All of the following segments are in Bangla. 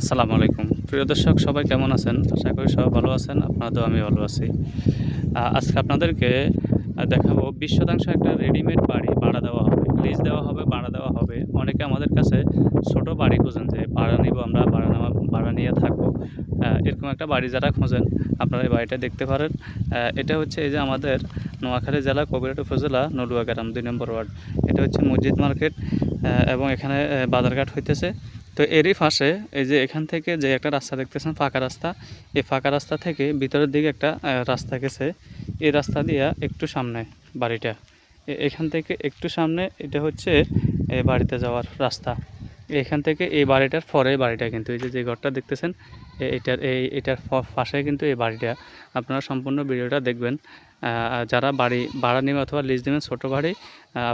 আসসালামু আলাইকুম। প্রিয় দর্শক, সবাই কেমন আছেন? আশা করি সবাই ভালো আছেন আপনাদের আমি ভালো আছি। আজকে আপনাদেরকে দেখাবো বিশ শতাংশ একটা রেডিমেড বাড়ি ভাড়া দেওয়া হবে লিজ দেওয়া হবে, ভাড়া দেওয়া হবে। অনেকে আমাদের কাছে ছোট বাড়ি খোঁজেন যে, ভাড়া নিব আমরা, ভাড়া নেওয়া, ভাড়া নিয়ে থাকব। এরকম একটা বাড়ি যারা খোঁজেন, আপনারা এই বাড়িটা দেখতে পারেন। এটা হচ্ছে এই যে আমাদের নোয়াখালী জেলা কবিরাট উপজেলা, নলুয়া গ্রাম, দুই নম্বর ওয়ার্ড। এটা হচ্ছে মসজিদ মার্কেট এবং এখানে বাজারঘাট হইতেছে। তো এরই পাশে এই যে এখান থেকে যে একটা রাস্তা দেখতেছেন, ফাঁকা রাস্তা, এই ফাঁকা রাস্তা থেকে ভিতরের দিকে একটা রাস্তা গেছে। এই রাস্তা দিয়া একটু সামনে বাড়িটা। এখান থেকে একটু সামনে এটা হচ্ছে বাড়িতে যাওয়ার রাস্তা। এখান থেকে এই বাড়িটার পরে বাড়িটা কিন্তু এই যে যে ঘরটা দেখতেছেন এটার, এই, এটার পাশে কিন্তু এই বাড়িটা। আপনারা সম্পূর্ণ ভিডিওটা দেখবেন। যারা বাড়ি, ভাড়া নেবেন অথবা লিজ নেবেন ছোটো বাড়ি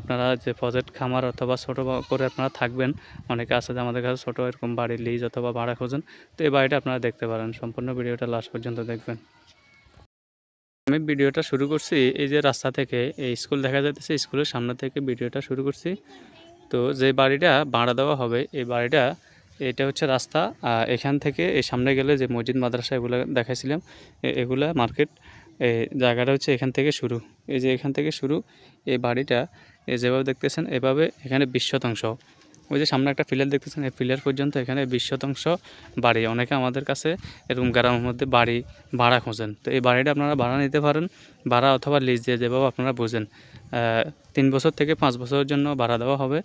আপনারা যে প্রজেক্ট খামার অথবা ছোটো করে আপনারা থাকবেন। অনেকে আছে যে আমাদের কাছে ছোটো এরকম বাড়ি লিজ অথবা ভাড়া খোঁজেন। তো এই বাড়িটা আপনারা দেখতে পারেন। সম্পূর্ণ ভিডিওটা লাস্ট পর্যন্ত দেখবেন। আমি ভিডিওটা শুরু করছি এই যে রাস্তা থেকে, এই স্কুল দেখা যাচ্ছে স্কুলের সামনে থেকে ভিডিওটা শুরু করছি। তো যে বাড়িটা ভাড়া দেওয়া হবে, এই বাড়িটা, এটা হচ্ছে রাস্তা। এখান থেকে এই সামনে গেলে যে মসজিদ, মাদ্রাসা, এগুলো দেখাইছিলাম এগুলা মার্কেট এই জায়গাটা হচ্ছে এখান থেকে শুরু। এই যে এখান থেকে শুরু, এই বাড়িটা এই যেভাবে দেখতেছেন, এভাবে এখানে বিশ শতাংশ। ওই যে সামনে একটা ফিলার দেখতেছেন, এই ফিলার পর্যন্ত এখানে বিশ শতাংশ বাড়ি। অনেকে আমাদের কাছে এরকম গ্রামের মধ্যে বাড়ি, ভাড়া খোঁজেন। তো এই বাড়িটা আপনারা ভাড়া নিতে পারেন, ভাড়া অথবা লিজ দিয়ে যেভাবে আপনারা বোঝেন। তিন বছর থেকে পাঁচ বছরের জন্য ভাড়া দেওয়া হবে।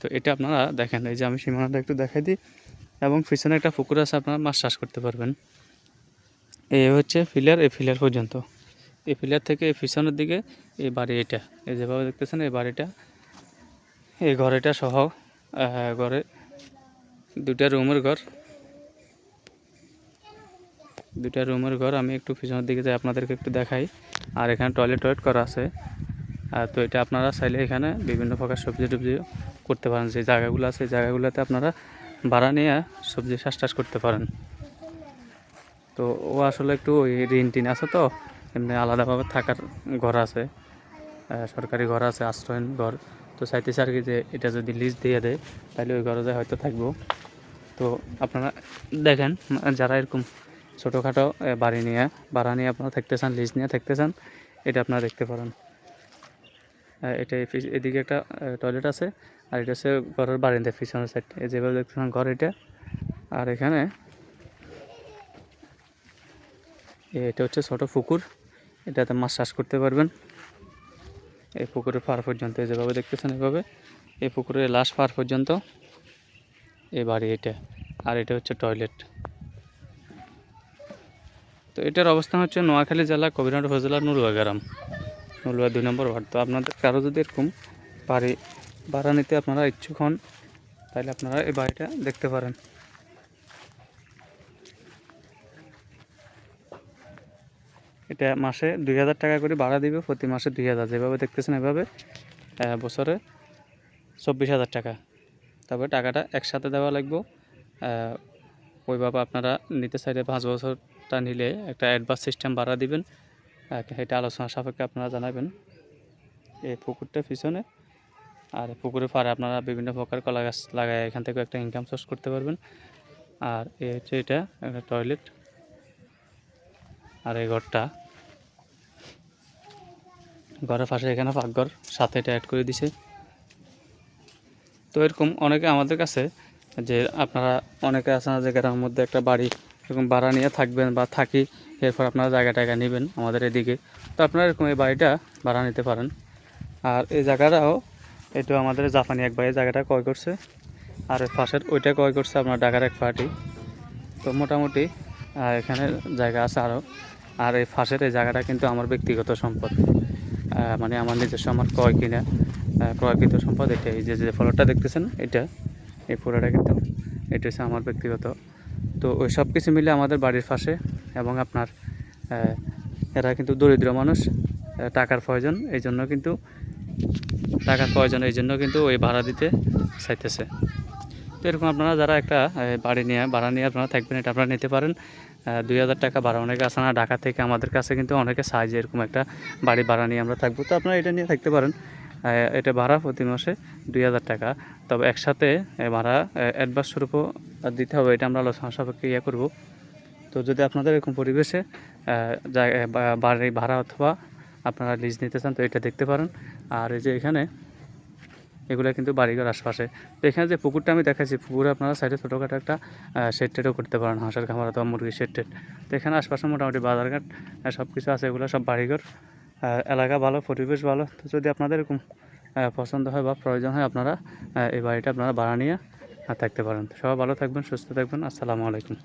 তো এটা আপনারা দেখেন। এই যে আমি সীমানাটা একটু দেখাই দিই, এবং পিছনে একটা পুকুর আছে, আপনারা মাছ চাষ করতে পারবেন। এই হচ্ছে ফিলার এই ফিলার পর্যন্ত। এই ফিলার থেকে এই পিছনের দিকে এই বাড়ি এটা। এই যেভাবে দেখতেছেন এই বাড়িটা এই ঘরেটা সহ ঘরে দুটা রুমের ঘর। দুটা রুমের ঘর, আমি একটু পিছনের দিকে যাই, আপনাদেরকে একটু দেখাই। আর এখানে টয়লেট টয়লেট করা আছে। আর তো এটা আপনারা চাইলে এখানে বিভিন্ন প্রকার সবজি টবজি করতে পারেন। যে জায়গাগুলো আছে জায়গাগুলোতে আপনারা ভাড়া নিয়ে সবজি চাষ টাস করতে পারেন। তো ও আসলে একটু ওই ঋণ টিন আছে তো, এমনি আলাদাভাবে থাকার ঘর আছে সরকারি ঘর আছে আশ্রয়ন ঘর। তো চাইতেছে আর কি যে এটা যদি লিজ দিয়ে দেয়, তাহলে ওই ঘরে হয়তো থাকব। তো আপনারা দেখেন, যারা এরকম ছোটোখাটো বাড়ি নিয়ে, ভাড়া নিয়ে আপনারা থাকতে চান লিজ নিয়ে থাকতে চান এটা আপনারা দেখতে পারেন। এটা এদিকে একটা টয়লেট আছে, আর এটা হচ্ছে ঘরের বারিন্দা পিছনের সাইড এই যেভাবে দেখতেছেন ঘর এটা, আর এখানে এ- এটা হচ্ছে ছোটো পুকুর। এটাতে মাছ চাষ করতে পারবেন। এই পুকুরের পার পর্যন্ত যেভাবে দেখতেছেন এভাবে। এই পুকুরের লাশ পার পর্যন্ত। এই বাড়ি এটা। আর এটা হচ্ছে টয়লেট। তো এটার অবস্থান হচ্ছে নোয়াখালী জেলা কবিরহাট উপজেলা নুরুয়া গ্রাম নুরুয়া দুই নম্বর ওয়ার্ড। তো আপনাদের কারও যদি এরকম বাড়ি, ভাড়া নিতে আপনারা ইচ্ছুক হন, তাহলে আপনারা এই বাড়িটা দেখতে পারেন। এটা মাসে দুই হাজার টাকা করে ভাড়া দিবে, প্রতি মাসে দুই হাজার, যেভাবে দেখতেছেন এভাবে বছরে চব্বিশ হাজার টাকা। তবে টাকাটা একসাথে দেওয়া লাগবে। ওইভাবে আপনারা নিতে চাইলে পাঁচ বছরটা নিলে একটা অ্যাডভান্স সিস্টেম ভাড়া দিবেন। এটা আলোচনা সাপেক্ষে আপনারা জানাবেন। এই পুকুরটা পিছনে আর পুকুরের পাড়ে আপনারা বিভিন্ন প্রকার কলা গাছ লাগায় এখান থেকে একটা ইনকাম সোর্স করতে পারবেন। আর এই হচ্ছে এটা, একটা টয়লেট আর এই ঘরটা ঘরের পাশে এখানে পাকঘর, সাথে এটা অ্যাড করে দিছে। তো এরকম অনেকে আমাদের কাছে যে আপনারা অনেকে আছে না যে গ্রামের মধ্যে একটা বাড়ি এরকম ভাড়া নিয়ে থাকবেন বা থাকি, এরপর আপনারা জায়গা টায়গা নেবেন আমাদের এদিকে। তো আপনারা এরকম এই বাড়িটা ভাড়া নিতে পারেন। আর এই জায়গাটাও এটা আমাদের জাপানি এক এই জায়গাটা ক্রয় করছে। আর পাশের ওইটা ক্রয় করছে আপনার ঢাকার এক পার্টি তো মোটামুটি এখানে জায়গা আছে আরও। আর এই ফাঁসের এই জায়গাটা কিন্তু আমার ব্যক্তিগত সম্পদ। মানে আমার নিজস্ব আমার ক্রয় কিনা ক্রয়কৃত সম্পদ এটা, এই যে যে ফলটা দেখতেছেন, এটা, এই ফলটা কিন্তু, এটা হচ্ছে আমার ব্যক্তিগত। তো ওই সব কিছু মিলে আমাদের বাড়ির পাশে এবং আপনার এরা কিন্তু দরিদ্র মানুষ টাকার প্রয়োজন, এই জন্য কিন্তু, টাকার প্রয়োজন, এই জন্য কিন্তু ওই ভাড়া দিতে চাইতেছে। তো এরকম আপনারা যারা একটা বাড়ি নিয়ে, ভাড়া নিয়ে আপনারা থাকবেন, এটা আপনারা নিতে পারেন। দুই হাজার টাকা ভাড়া। অনেকে আছে না, ঢাকা থেকে আমাদের কাছে কিন্তু অনেকে চায় যে এরকম একটা বাড়ি ভাড়া নিয়ে আমরা থাকব। তো আপনারা এটা নিয়ে থাকতে পারেন। এটা ভাড়া প্রতি মাসে দুই হাজার টাকা। তবে একসাথে ভাড়া অ্যাডভান্স স্বরূপও দিতে হবে, এটা আমরা আলোচনা সাপেক্ষে ইয়ে করব। তো যদি আপনাদের এরকম পরিবেশে বাড়ি ভাড়া অথবা আপনারা লিজ নিতে চান, তো এটা দেখতে পারেন। আর এই যে এখানে এগুলো কিন্তু বাড়িঘর আশপাশে। তো এখানে যে পুকুরটা আমি দেখাচ্ছি, পুকুরে আপনারা সাইডে ছোটোখাটো একটা শেড টেডও করতে পারেন, হাঁসের খামার অথবা মুরগির শেড টেড। তো এখানে আশপাশে মোটামুটি বাজারঘাট সব কিছু আছে এগুলো, সব বাড়িঘর। এলাকা ভালো, পরিবেশ ভালো। তো যদি আপনাদের এরকম পছন্দ হয় বা প্রয়োজন হয় আপনারা এই বাড়িটা আপনারা ভাড়া নিয়ে থাকতে পারেন। সবাই ভালো থাকবেন, সুস্থ থাকবেন। আসসালামু আলাইকুম।